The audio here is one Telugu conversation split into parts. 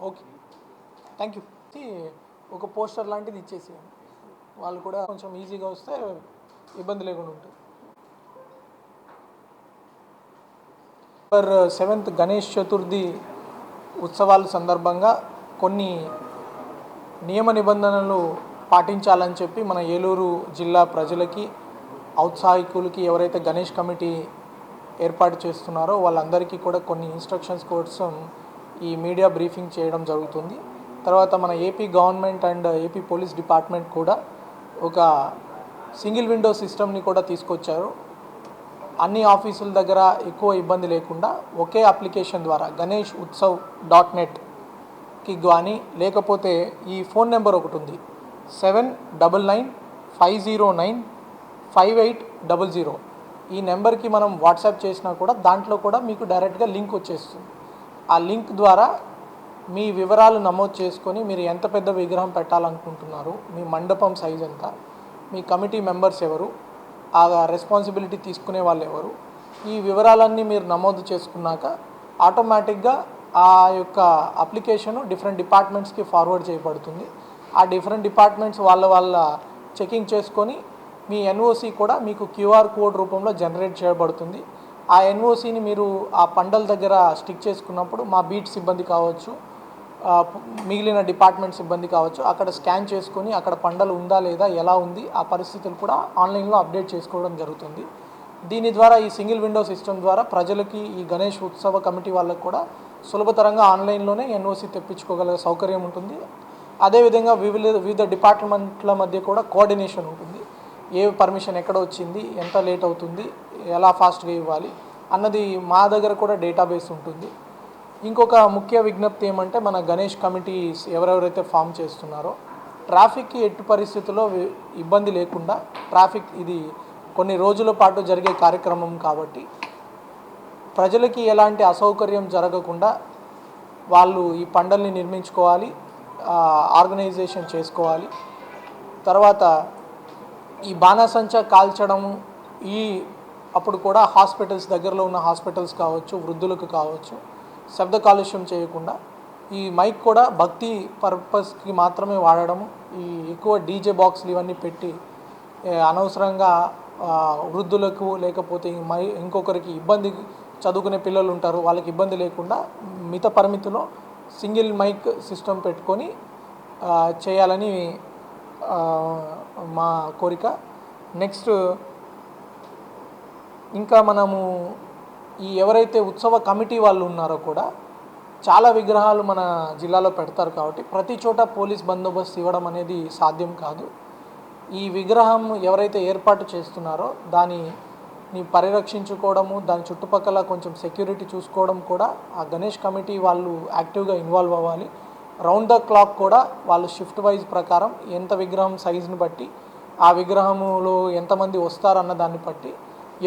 ఓకే. థ్యాంక్ యూ ఒక పోస్టర్ లాంటిది ఇచ్చేసేయండి వాళ్ళు కూడా కొంచెం ఈజీగా వస్తే ఇబ్బంది లేకుండా ఉంటుంది. నవంబర్ సెవెంత్ గణేష్ చతుర్థి ఉత్సవాల సందర్భంగా కొన్ని నియమ నిబంధనలు పాటించాలని చెప్పి మన ఏలూరు జిల్లా ప్రజలకి ఔత్సాహికులకి ఎవరైతే గణేష్ కమిటీ ఏర్పాటు చేస్తున్నారో వాళ్ళందరికీ కూడా కొన్ని ఇన్స్ట్రక్షన్స్ కోసం ఈ మీడియా బ్రీఫింగ్ చేయడం జరుగుతుంది. తర్వాత మన AP government and AP police department కూడా ఒక సింగిల్ విండో సిస్టమ్ని కూడా తీసుకొచ్చారు. అన్ని ఆఫీసుల దగ్గర ఎక్కువ ఇబ్బంది లేకుండా ఒకే అప్లికేషన్ ద్వారా గణేష్ ఉత్సవ్ డాట్ నెట్కి కానీ లేకపోతే ఈ ఫోన్ నెంబర్ ఒకటి ఉంది. Seven double nine five zero nine five eight double zero. ఈ నెంబర్కి మనం వాట్సాప్ చేసినా కూడా దాంట్లో కూడా మీకు డైరెక్ట్గా లింక్ వచ్చేస్తుంది. ఆ లింక్ ద్వారా మీ వివరాలు నమోదు చేసుకొని మీరు ఎంత పెద్ద విగ్రహం పెట్టాలనుకుంటున్నారు మీ మండపం సైజ్ ఎంత మీ కమిటీ మెంబర్స్ ఎవరు ఆ రెస్పాన్సిబిలిటీ తీసుకునే వాళ్ళు ఎవరు ఈ వివరాలన్నీ మీరు నమోదు చేసుకున్నాక ఆటోమేటిక్గా ఆ యొక్క అప్లికేషన్ డిఫరెంట్ డిపార్ట్మెంట్స్కి ఫార్వర్డ్ చేయబడుతుంది. ఆ డిఫరెంట్ డిపార్ట్మెంట్స్ వాళ్ళ వాళ్ళ చెకింగ్ చేసుకొని మీ ఎన్ఓసి కూడా మీకు క్యూఆర్ కోడ్ రూపంలో జనరేట్ చేయబడుతుంది. ఆ ఎన్ఓసిని మీరు ఆ పండల దగ్గర స్టిక్ చేసుకున్నప్పుడు మా బీట్ సిబ్బంది కావచ్చు మిగిలిన డిపార్ట్మెంట్ సిబ్బంది కావచ్చు అక్కడ స్కాన్ చేసుకొని అక్కడ పండలు ఉందా లేదా ఎలా ఉంది ఆ పరిస్థితులు కూడా ఆన్లైన్లో అప్డేట్ చేసుకోవడం జరుగుతుంది. దీని ద్వారా ఈ సింగిల్ విండో సిస్టమ్ ద్వారా ప్రజలకి ఈ గణేష్ ఉత్సవ కమిటీ వాళ్ళకు కూడా సులభతరంగా ఆన్లైన్లోనే ఎన్ఓసి తెప్పించుకోగల సౌకర్యం ఉంటుంది. అదేవిధంగా వివిధ వివిధ డిపార్ట్మెంట్ల మధ్య కూడా కోఆర్డినేషన్ ఉంటుంది. ఏ పర్మిషన్ ఎక్కడ వచ్చింది ఎంత లేట్ అవుతుంది ఎలా ఫాస్ట్గా ఇవ్వాలి అన్నది మా దగ్గర కూడా డేటాబేస్ ఉంటుంది. ఇంకొక ముఖ్య విజ్ఞప్తి ఏమంటే మన గణేష్ కమిటీస్ ఎవరెవరైతే ఫామ్ చేస్తున్నారో ట్రాఫిక్కి ఎట్టి పరిస్థితుల్లో ఇబ్బంది లేకుండా ట్రాఫిక్ ఇది కొన్ని రోజుల పాటు జరిగే కార్యక్రమం కాబట్టి ప్రజలకి ఎలాంటి అసౌకర్యం జరగకుండా వాళ్ళు ఈ పండల్ని నిర్మించుకోవాలి ఆర్గనైజేషన్ చేసుకోవాలి. తర్వాత ఈ బాణసంచ కాల్చడం ఈ అప్పుడు కూడా హాస్పిటల్స్ దగ్గరలో ఉన్న హాస్పిటల్స్ కావచ్చు వృద్ధులకు కావచ్చు శబ్ద కాలుష్యం చేయకుండా ఈ మైక్ కూడా భక్తి పర్పస్కి మాత్రమే వాడడము ఈ ఎక్కువ డీజే బాక్స్లు ఇవన్నీ పెట్టి అనవసరంగా వృద్ధులకు లేకపోతే మై ఇంకొకరికి ఇబ్బంది చదువుకునే పిల్లలు ఉంటారు వాళ్ళకి ఇబ్బంది లేకుండా మిత పరిమితిలో సింగిల్ మైక్ సిస్టమ్ పెట్టుకొని చేయాలని మా కోరిక. నెక్స్ట్ ఇంకా మనము ఈ ఎవరైతే ఉత్సవ కమిటీ వాళ్ళు ఉన్నారో కూడా చాలా విగ్రహాలు మన జిల్లాలో పెడతారు కాబట్టి ప్రతి చోట పోలీస్ బందోబస్తు ఇవ్వడం అనేది సాధ్యం కాదు. ఈ విగ్రహం ఎవరైతే ఏర్పాటు చేస్తున్నారో దానిని పరిరక్షించుకోవడము దాని చుట్టుపక్కల కొంచెం సెక్యూరిటీ చూసుకోవడం కూడా ఆ గణేష్ కమిటీ వాళ్ళు యాక్టివ్గా ఇన్వాల్వ్ అవ్వాలి. రౌండ్ ద క్లాక్ కూడా వాళ్ళు షిఫ్ట్ వైజ్ ప్రకారం ఎంత విగ్రహం సైజుని బట్టి ఆ విగ్రహములో ఎంతమంది వస్తారన్న దాన్ని బట్టి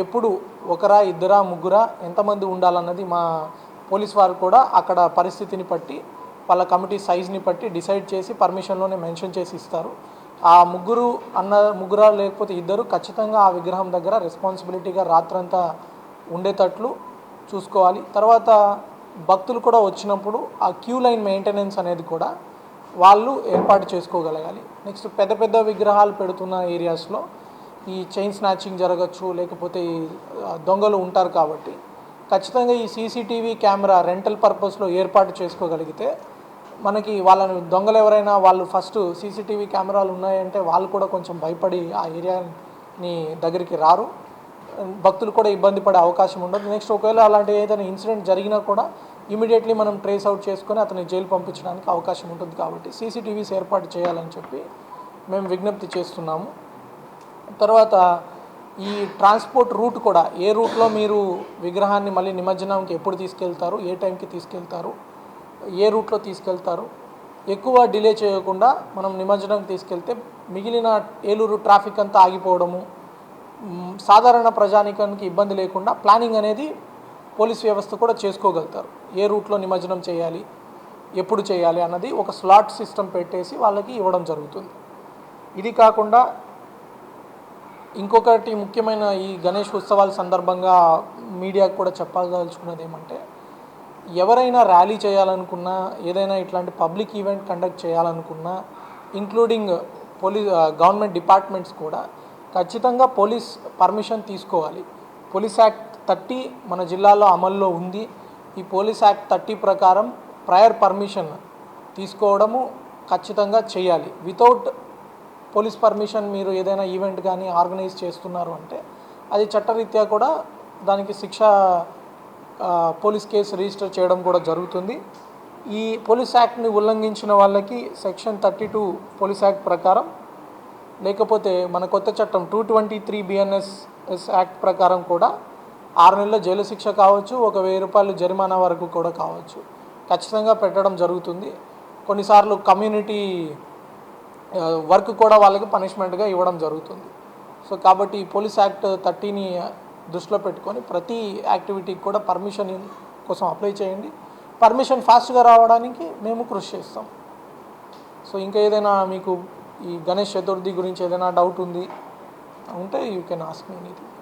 ఎప్పుడు ఒకరా ఇద్దరా ముగ్గురా ఎంతమంది ఉండాలన్నది మా పోలీస్ వారు కూడా అక్కడ పరిస్థితిని బట్టి వాళ్ళ కమిటీ సైజ్ని బట్టి డిసైడ్ చేసి పర్మిషన్లోనే మెన్షన్ చేసి ఇస్తారు. ఆ ముగ్గురు అన్న ముగ్గురా లేకపోతే ఇద్దరు ఖచ్చితంగా ఆ విగ్రహం దగ్గర రెస్పాన్సిబిలిటీగా రాత్రంతా ఉండేటట్లు చూసుకోవాలి. తర్వాత భక్తులు కూడా వచ్చినప్పుడు ఆ క్యూ లైన్ మెయింటెనెన్స్ అనేది కూడా వాళ్ళు ఏర్పాటు చేసుకోగలగాలి. నెక్స్ట్ పెద్ద పెద్ద విగ్రహాలు పెడుతున్న ఏరియాస్లో ఈ చైన్ స్నాచింగ్ జరగచ్చు లేకపోతే దొంగలు ఉంటారు కాబట్టి. ఖచ్చితంగా ఈ సీసీటీవీ కెమెరా రెంటల్ పర్పస్లో ఏర్పాటు చేసుకోగలిగితే మనకి వాళ్ళని దొంగలు ఎవరైనా వాళ్ళు ఫస్ట్ సీసీటీవీ కెమెరాలు ఉన్నాయంటే వాళ్ళు కూడా కొంచెం భయపడి ఆ ఏరియాని దగ్గరికి రారు. భక్తులు కూడా ఇబ్బంది పడే అవకాశం ఉండదు. నెక్స్ట్ ఒకవేళ అలాంటి ఏదైనా ఇన్సిడెంట్ జరిగినా కూడా ఇమీడియట్లీ మనం ట్రేస్ అవుట్ చేసుకొని అతన్ని జైలు పంపించడానికి అవకాశం ఉంటుంది కాబట్టి సీసీటీవీస్ ఏర్పాటు చేయాలని చెప్పి మేము విజ్ఞప్తి చేస్తున్నాము. తర్వాత ఈ ట్రాన్స్పోర్ట్ రూట్ కూడా ఏ రూట్లో మీరు విగ్రహాన్ని మళ్ళీ నిమజ్జనంకి ఎప్పుడు తీసుకెళ్తారు ఏ టైంకి తీసుకెళ్తారు ఏ రూట్లో తీసుకెళ్తారు ఎక్కువ డిలే చేయకుండా మనం నిమజ్జనంకి తీసుకెళ్తే మిగిలిన ఏలూరు ట్రాఫిక్ అంతా ఆగిపోవడము సాధారణ ప్రజానికానికి ఇబ్బంది లేకుండా ప్లానింగ్ అనేది పోలీస్ వ్యవస్థ కూడా చేసుకోగలుగుతారు. ఏ రూట్లో నిమజ్జనం చేయాలి ఎప్పుడు చేయాలి అన్నది ఒక స్లాట్ సిస్టమ్ పెట్టేసి వాళ్ళకి ఇవ్వడం జరుగుతుంది. ఇది కాకుండా ఇంకొకటి ముఖ్యమైన ఈ గణేష్ ఉత్సవాల సందర్భంగా మీడియాకు కూడా చెప్పదలుచుకున్నది ఏమంటే ఎవరైనా ర్యాలీ చేయాలనుకున్నా ఏదైనా ఇట్లాంటి పబ్లిక్ ఈవెంట్ కండక్ట్ చేయాలనుకున్నా ఇంక్లూడింగ్ పోలీస్ గవర్నమెంట్ డిపార్ట్మెంట్స్ కూడా ఖచ్చితంగా పోలీస్ పర్మిషన్ తీసుకోవాలి. పోలీస్ యాక్ట్ థర్టీ మన జిల్లాలో అమల్లో ఉంది. ఈ పోలీస్ యాక్ట్ థర్టీ ప్రకారం ప్రయర్ పర్మిషన్ తీసుకోవడము ఖచ్చితంగా చేయాలి. వితౌట్ పోలీస్ పర్మిషన్ మీరు ఏదైనా ఈవెంట్ కానీ ఆర్గనైజ్ చేస్తున్నారు అంటే అది చట్టరీత్యా కూడా దానికి శిక్ష పోలీస్ కేసు రిజిస్టర్ చేయడం కూడా జరుగుతుంది. ఈ పోలీస్ యాక్ట్ని ఉల్లంఘించిన వాళ్ళకి section thirty two police act ప్రకారం లేకపోతే మన కొత్త చట్టం two twenty three BNSS act ప్రకారం కూడా ఆరు నెలల జైలు శిక్ష కావచ్చు ఒక వెయ్యి రూపాయలు జరిమానా వరకు కూడా కావచ్చు. ఖచ్చితంగా పెట్టడం జరుగుతుంది. కొన్నిసార్లు కమ్యూనిటీ వర్క్ కూడా వాళ్ళకి పనిష్మెంట్గా ఇవ్వడం జరుగుతుంది. సో కాబట్టి ఈ పోలీస్ యాక్ట్ థర్టీని దృష్టిలో పెట్టుకొని ప్రతి యాక్టివిటీకి కూడా పర్మిషన్ కోసం అప్లై చేయండి. పర్మిషన్ ఫాస్ట్గా రావడానికి మేము కృషి చేస్తాం. సో ఇంకా ఏదైనా మీకు ఈ గణేష్ చతుర్థి గురించి ఏదైనా డౌట్ ఉంది ఉంటే you can ask me anything.